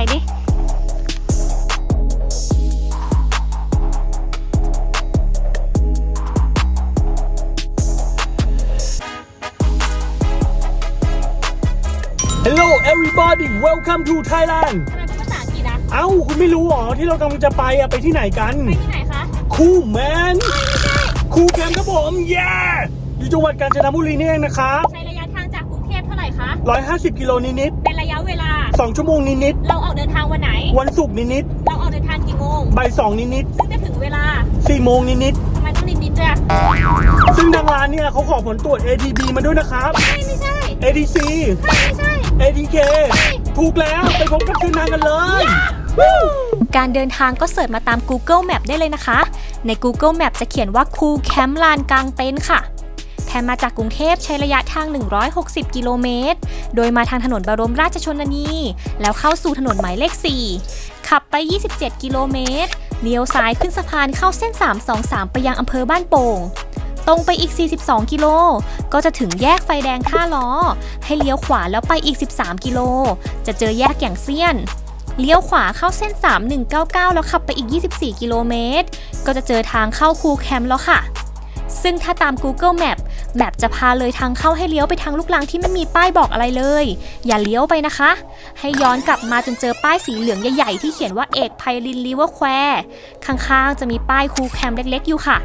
ทรายดิ Hello everybody welcome to Thailand ทำไมพูดภาษาอังกฤษอะเอ้า คุณไม่รู้เหรอ ที่เรากำลังจะไปอะไปที่ไหนกัน ไปที่ไหนคะคูแมนคูแคมป์ครับผมเย้อยู่จังหวัดกาญจนบุรีนี่เองนะครับ ใช้ระยะทางจากกรุงเทพเท่าไหร่คะ 150 กิโลนิดเป็นระยะเวลา ๆ2ชั่วโมงนิดเรา วันไหนๆวันศุกร์นิดเราออกเดินทางกี่โมงๆบ่ายสองนิดซึ่งจะถึงเวลาๆ4โมงนิดทำไมต้องนิดๆด้วยอะๆซึ่งทางร้านเนี่ยเขาขอผลตรวจ ATB มาด้วยนะครับใช่ไม่ใช่ ATC ใช่ไม่ใช่ ATK ถูกแล้วไปพบกับเส้นทางกันเลย การเดินทางก็เสิร์ชมาตาม Google Map ได้เลยนะคะ ใน Google Map จะเขียนว่าคูแคมป์ลานกลางเต็นท์ค่ะ แทนมาจากกรุงเทพใช้ระยะทาง 160 กิโลเมตร โดยมาทางถนนบรมราชชนนี แล้วเข้าสู่ถนนหมายเลข 4 ขับไป 27 กิโลเมตร เลี้ยวซ้ายขึ้นสะพานเข้าเส้น 323 ไปยังอำเภอบ้านโป่งตรงไปอีก 42 กิโล ก็จะถึงแยกไฟแดงท่าล้อ ให้เลี้ยวขวาแล้วไปอีก 13 กิโล จะเจอแยกอย่างเซียน เลี้ยวขวาเข้าเส้น 3199 แล้วขับไปอีก 24 กิโลเมตร ก็จะเจอทางเข้าคูแคมป์แล้วค่ะ ซึ่งถ้าตาม Google Map แบบจะพาเลยทางเข้าให้เลี้ยวไปทางลูกลังที่ไม่มีป้ายบอกอะไรเลย อย่าเลี้ยวไปนะคะ ให้ย้อนกลับมาจนเจอป้ายสีเหลืองใหญ่ๆ ที่เขียนว่าเอกไพรินลิเวอร์แควร์ข้างๆ จะมีป้ายคูแคมเล็กๆ อยู่ค่ะ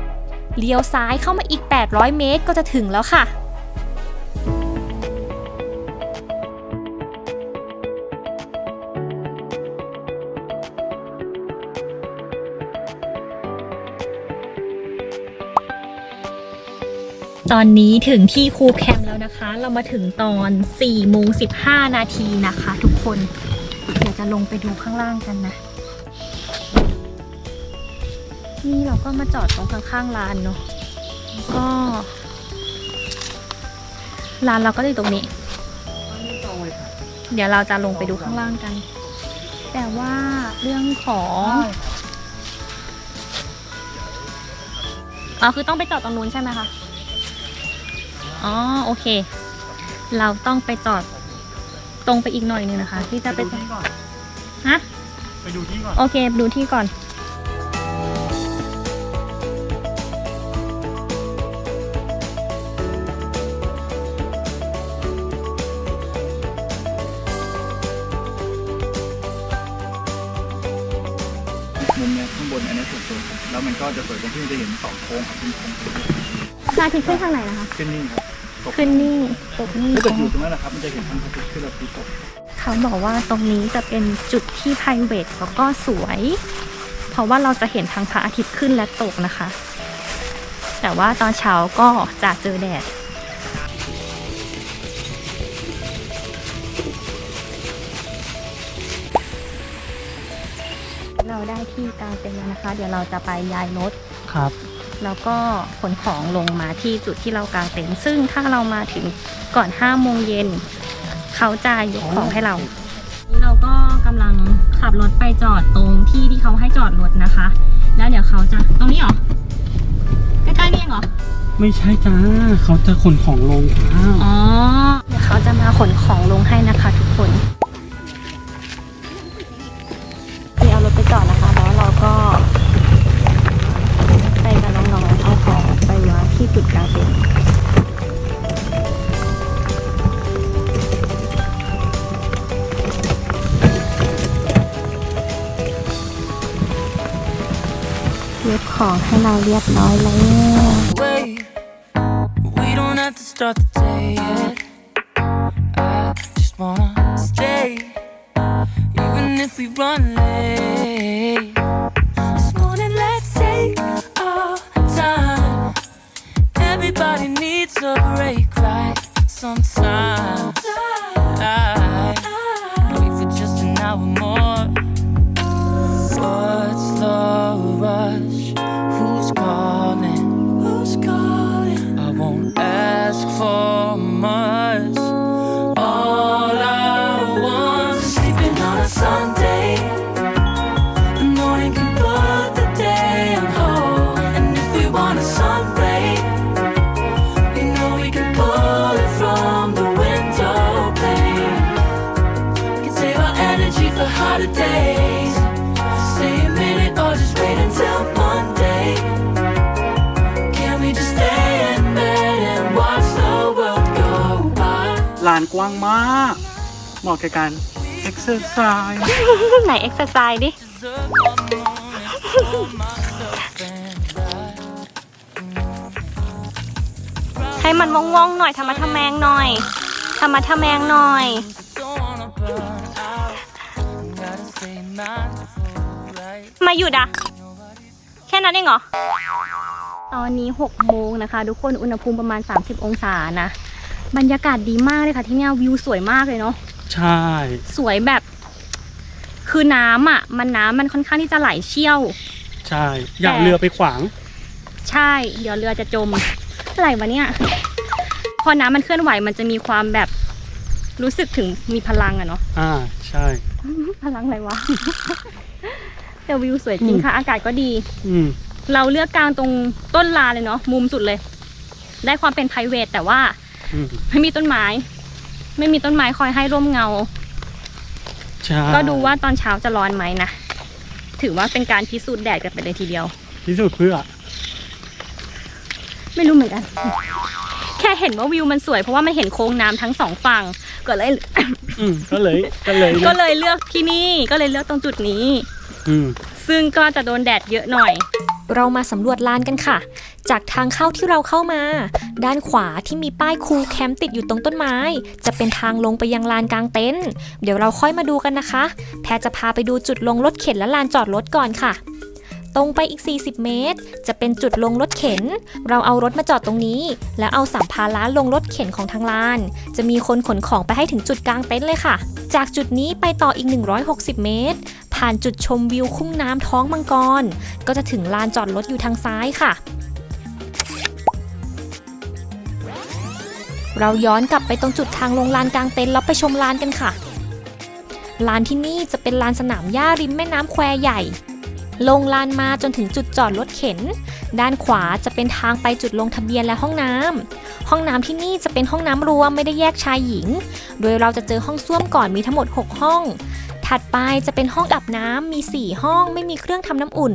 เลี้ยวซ้ายเข้ามาอีก 800 เมตรก็จะถึงแล้วค่ะ ตอนนี้ถึงที่คูแคมป์แล้วนะคะ เรามาถึงตอน4โมง15 นาทีนะคะ ทุกคน เดี๋ยวจะลงไปดูข้างล่างกันนะ นี่เราก็มาจอดตรงข้างๆร้านเนาะแล้วก็ร้านเราก็อยู่ตรงนี้ เดี๋ยวเราจะลงไปดูข้างล่างกัน แต่ว่าเรื่องของอ๋อคือต้องไปจอดตรงนู้นใช่ไหมคะ อ๋อโอเค เราต้องไปจอดตรงไปอีกหน่อยหนึงนะคะ ที่จะไปไปดูที่ก่อนฮะไปดูที่ก่อน โอเคดูที่ก่อนมุมเนี้ยข้างบนอันนี้ส่วนตัวผมแล้วมันก็จะสวยตรงที่มันจะเห็นสองโค้งครับเป็นโค้งพระอาทิตย์ขึ้นทางไหนนะคะ ขึ้นนี่ครับตก ขึ้นนี่ตกนี่ถ้าเกิดอยู่ตรงนั้นนะครับมันจะเห็นทั้งพระอาทิตย์ขึ้นและพระอาทิตย์ตกเขาบอกว่าตรงนี้จะเป็นจุดที่ p r i v a t แล้วก็สวย เพราะว่าเราจะเห็นทั้งพระอาทิตย์ขึ้นและตกนะคะ แต่ว่าตอนเช้าก็จะเจอแดดเราได้ที่กลางเต็นท์แล้วนะคะ เดี๋ยวเราจะไปย้ายรถครับ แล้วก็ขนของลงมาที่จุดที่เรากางเต็นท์ซึ่งถ้าเรามาถึงก่อน5โมงเย็นเขาจะยกของให้เรา เราก็กำลังขับรถไปจอดตรงที่ที่เขาให้จอดรถนะคะ แล้วเดี๋ยวเขาจะตรงนี้เหรอใกล้ๆนี่เองเหรอไม่ใช่จ้าเขาจะขนของลงอ้าวอ๋อเดี๋ยวเขาจะมาขนของลงให้นะคะทุกคนนี่เอารถไปจอดนะคะ แล้วเราก็ไปกับน้องๆ เอาของไปไว้ที่จุดกาเต็นท์ยกของให้เราเรียบร้อยแล้ว way. We don't have to start the day yet. I just wanna stay, even if we run กว้างมาก เหมาะแก่การเอ็กซ์เซอร์ไซส์ไหนเอ็กซ์ไซส์ดิ Deserve all the morning for myself and I ให้มันว่องๆหน่อยทำมาทำแมงหน่อยทำมาทำแมงหน่อย don't wanna burn out. Gotta stay mindful, right? มาหยุดอะแค่นั้นเองเหรอ ตอนนี้6โมงนะคะ ทุกคนอุณหภูมิประมาณ 30 องศานะ บรรยากาศดีมากเลยค่ะที่เนี่ยวิวสวยมากเลยเนาะใช่ สวยแบบ คือน้ำอะ มันน้ำมันค่อนข้างที่จะไหลเชี่ยว ใช่อย่าเรือไปขวาง ใช่ เดี๋ยวเรือจะจมอะไรวะเนี่ย พอน้ำมันเคลื่อนไหวมันจะมีความแบบรู้สึกถึงมีพลังอะเนาะ อ่าใช่ พลังอะไรวะ แต่วิวสวยจริงค่ะ อากาศก็ดี อืม เราเลือกกลางตรงต้นลานเลยเนาะมุมสุดเลย ได้ความเป็น p r i v a t แต่ว่าอืม ไม่มีต้นไม้ ไม่มีต้นไม้คอยให้ร่มเงาใช่ก็ดูว่าตอนเช้าจะร้อนไหมนะ ถือว่าเป็นการพิสูจน์แดดกันไปเลยทีเดียว พิสูจน์เพื่อ ไม่รู้เหมือนกัน แค่เห็นว่าวิวมันสวยเพราะว่ามันเห็นโค้งน้ำทั้งสองฝั่งก็เลยอืมก็เลย ก็เลย ก็นะเลยเลือกที่นี่ ก็เลยเลือกตรงจุดนี้อืมซึ่งก็จะโดนแดดเยอะหน่อย เรามาสำรวจลานกันค่ะ จากทางเข้าที่เราเข้ามา ด้านขวาที่มีป้ายคูแคมป์ติดอยู่ตรงต้นไม้ จะเป็นทางลงไปยังลานกลางเต็นท์เดี๋ยวเราค่อยมาดูกันนะคะ แพรจะพาไปดูจุดลงรถเข็นและลานจอดรถก่อนค่ะ ตรงไปอีก 40 เมตร จะเป็นจุดลงรถเข็น เราเอารถมาจอดตรงนี้ แล้วเอาสัมภาระลงรถเข็นของทางลาน จะมีคนขนของไปให้ถึงจุดกลางเต็นท์เลยค่ะ จากจุดนี้ไปต่ออีก 160 เมตร ผ่านจุดชมวิวคุ้งน้ำท้องมังกร ก็จะถึงลานจอดรถอยู่ทางซ้ายค่ะเราย้อนกลับไปตรงจุดทางลงลานกลางเต็นท์แล้วไปชมลานกันค่ะ ลานที่นี่จะเป็นลานสนามหญ้าริมแม่น้ำแควใหญ่ ลงลานมาจนถึงจุดจอดรถเข็น ด้านขวาจะเป็นทางไปจุดลงทะเบียนและห้องน้ำ ห้องน้ำที่นี่จะเป็นห้องน้ำรวมไม่ได้แยกชายหญิง โดยเราจะเจอห้องส้วมก่อนมีทั้งหมด 6 ห้อง ถัดไปจะเป็นห้องอาบน้ำมี 4 ห้องไม่มีเครื่องทำน้ำอุ่น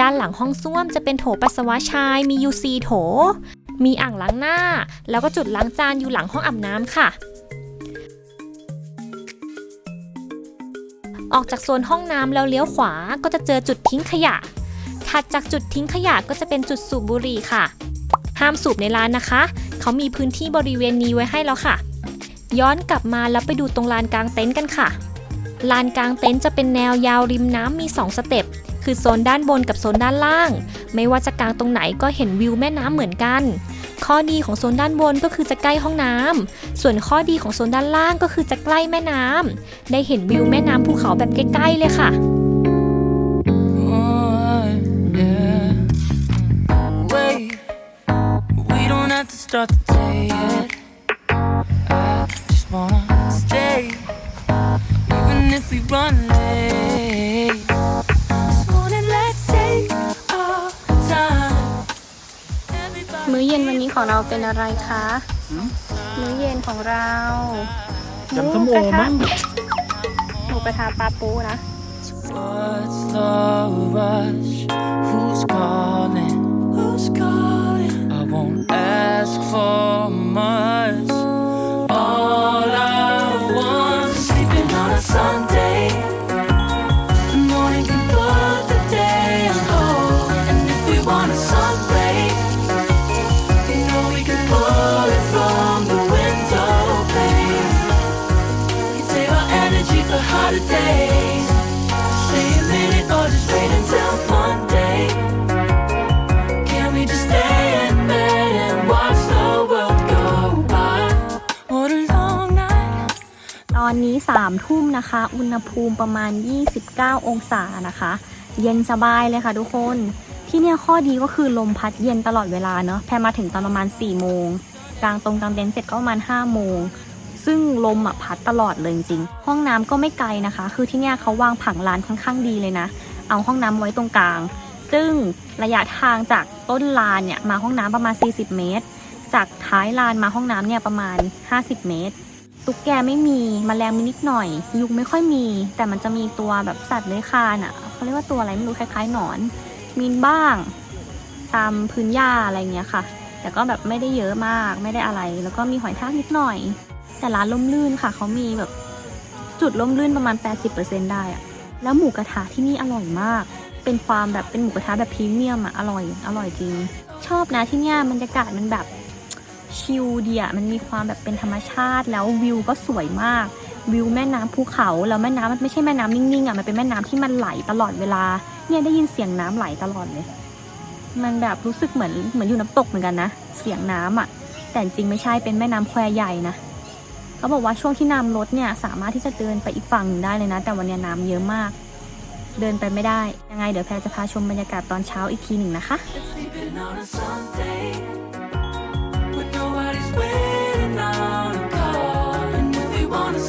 ด้านหลังห้องส้วมจะเป็นโถปัสสาวะชาย มี UC โถ มีอ่างล้างหน้า แล้วก็จุดล้างจานอยู่หลังห้องอาบน้ำค่ะ ออกจากโซนห้องน้ำแล้วเลี้ยวขวาก็จะเจอจุดทิ้งขยะ ถัดจากจุดทิ้งขยะก็จะเป็นจุดสูบบุหรี่ค่ะ ห้ามสูบในร้านนะคะ เขามีพื้นที่บริเวณนี้ไว้ให้แล้วค่ะ ย้อนกลับมาแล้วไปดูตรงลานกลางเต็นท์กันค่ะ ลานกลางเต็นท์จะเป็นแนวยาวริมน้ำมี 2 สเต็ป คือโซนด้านบนกับโซนด้านล่าง ไม่ว่าจะกลางตรงไหนก็เห็นวิวแม่น้ำเหมือนกัน ข้อดีของโซนด้านบนก็คือจะใกล้ห้องน้ำส่วนข้อดีของโซนด้านล่างก็คือจะใกล้แม่น้ำได้เห็นวิวแม่น้ำภูเขาแบบใกล้ๆเลยค่ะ wanna stay, even if we run late. เย็นวันนี้ของเราเป็นอะไรคะมื้อเย็นของเรายำส้มโอมั้งหมูกระทะปลาปูนะ What's the rush? Who's 3ามทุ่มนะคะ อุณหภูมิประมาณ 29 องศานะคะ เย็นสบายเลยค่ะทุกคน ที่เนี่ยข้อดีก็คือลมพัดเย็นตลอดเวลาเนาะแพรมาถึงตอนประมาณ 4 โมง กลางตรงกลางเต็นท์เสร็จก็ประมาณ 5 โมง ซึ่งลมอะพัดตลอดเลยจริงๆ ห้องน้ำก็ไม่ไกลนะคะ คือที่เนี่ยเขาวางผังร้านค่อนข้างดีเลยนะ เอาห้องน้ำไว้ตรงกลาง ซึ่งระยะทางจากต้นลานเนี่ยมาห้องน้ำประมาณ 40 เมตร จากท้ายลานมาห้องน้ำเนี่ยประมาณ 50 เมตร ตุ๊กแกไม่มีมแมลงมีนิดหน่อย ยุงไม่ค่อยมี แต่มันจะมีตัวแบบสัตว์เลื้อยคลานอะเขาเรียกว่าตัวอะไรไม่รู้คล้ายๆหนอน มีบ้าง ตามพื้นหญ้าอะไรเงี้ยค่ะ แต่ก็แบบไม่ได้เยอะมากไม่ได้อะไร แล้วก็มีหอยทากนิดหน่อย แต่ร้านล่มลื่นค่ะเขามีแบบจุดล่มลื่นประมาณ 80%ได้อะแล้วหมูกระทะที่นี่อร่อยมาก เป็นความแบบเป็นหมูกระทะแบบพรีเมียมอะอร่อย อร่อยจริง ชอบนะที่เนี่ยบรรยากาศมันแบบ ชิลดีอะมันมีความแบบเป็นธรรมชาติ แล้ววิวก็สวยมาก วิวแม่น้ำภูเขา แล้วแม่น้ำมันไม่ใช่แม่น้ำนิ่งๆอะมันเป็นแม่น้ำที่มันไหลตลอดเวลา เนี่ยได้ยินเสียงน้ำไหลตลอดเลย มันแบบรู้สึกเหมือนเหมือนอยู่น้ำตกเหมือนกันนะ เสียงน้ำอะแต่จริงไม่ใช่เป็นแม่น้ำแควใหญ่นะเขาบอกว่าช่วงที่น้ำลดเนี่ยสามารถที่จะเดินไปอีกฝั่งหนึ่งได้เลยนะ แต่วันเนี้ยน้ำเยอะมาก เดินไปไม่ได้ ยังไงเดี๋ยวแพรจะพาชมบรรยากาศตอนเช้าอีกทีหนึ่งนะคะ waiting on a call. And if we want a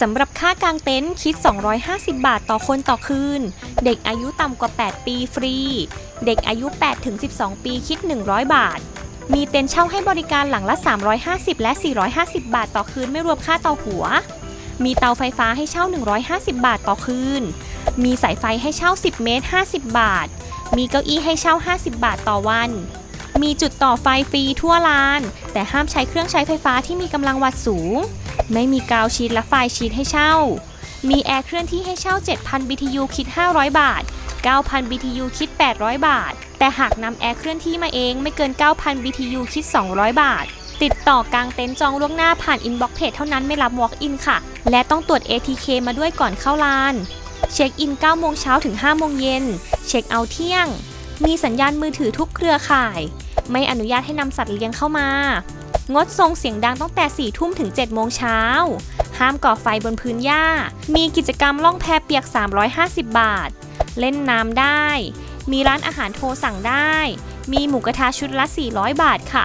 สำหรับค่ากางเต็นท์คิด 250 บาทต่อคนต่อคืน เด็กอายุต่ำกว่า 8 ปีฟรี เด็กอายุ 8 ถึง 12 ปีคิด 100 บาท มีเต็นท์เช่าให้บริการหลังละ 350 และ 450 บาทต่อคืนไม่รวมค่าต่อหัว มีเตาไฟฟ้าให้เช่า 150 บาทต่อคืน มีสายไฟให้เช่า 10 เมตร 50 บาท มีเก้าอี้ให้เช่า 50 บาทต่อวันมีจุดต่อไฟฟรีทั่วลาน แต่ห้ามใช้เครื่องใช้ไฟฟ้าที่มีกำลังวัตต์สูง ไม่มีกาวชีตและไฟชีตให้เช่า มีแอร์เคลื่อนที่ให้เช่า 7,000 BTU คิด 500 บาท 9,000 BTU คิด 800 บาท แต่หากนำแอร์เคลื่อนที่มาเองไม่เกิน 9,000 BTU คิด 200 บาท ติดต่อกางเต็นท์จองล่วงหน้าผ่านอินบ็อกเพจเท่านั้นไม่รับ Walk in ค่ะ และต้องตรวจ ATK มาด้วยก่อนเข้าลาน เช็คอิน 9 โมงเช้าถึง 5 โมงเย็น เช็คเอาท์เที่ยง มีสัญญาณมือถือทุกเครือข่าย ไม่อนุญาตให้นำสัตว์เลี้ยงเข้ามา งดส่งเสียงดังตั้งแต่ 4 ทุ่มถึง 7 โมงเช้า ห้ามก่อไฟบนพื้นหญ้า มีกิจกรรมล่องแพเปียก 350 บาท เล่นน้ำได้ มีร้านอาหารโทรสั่งได้ มีหมูกระทะชุดละ 400 บาทค่ะ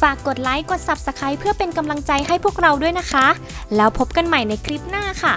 ฝากกดไลค์ กด Subscribe เพื่อเป็นกำลังใจให้พวกเราด้วยนะคะ แล้วพบกันใหม่ในคลิปหน้าค่ะ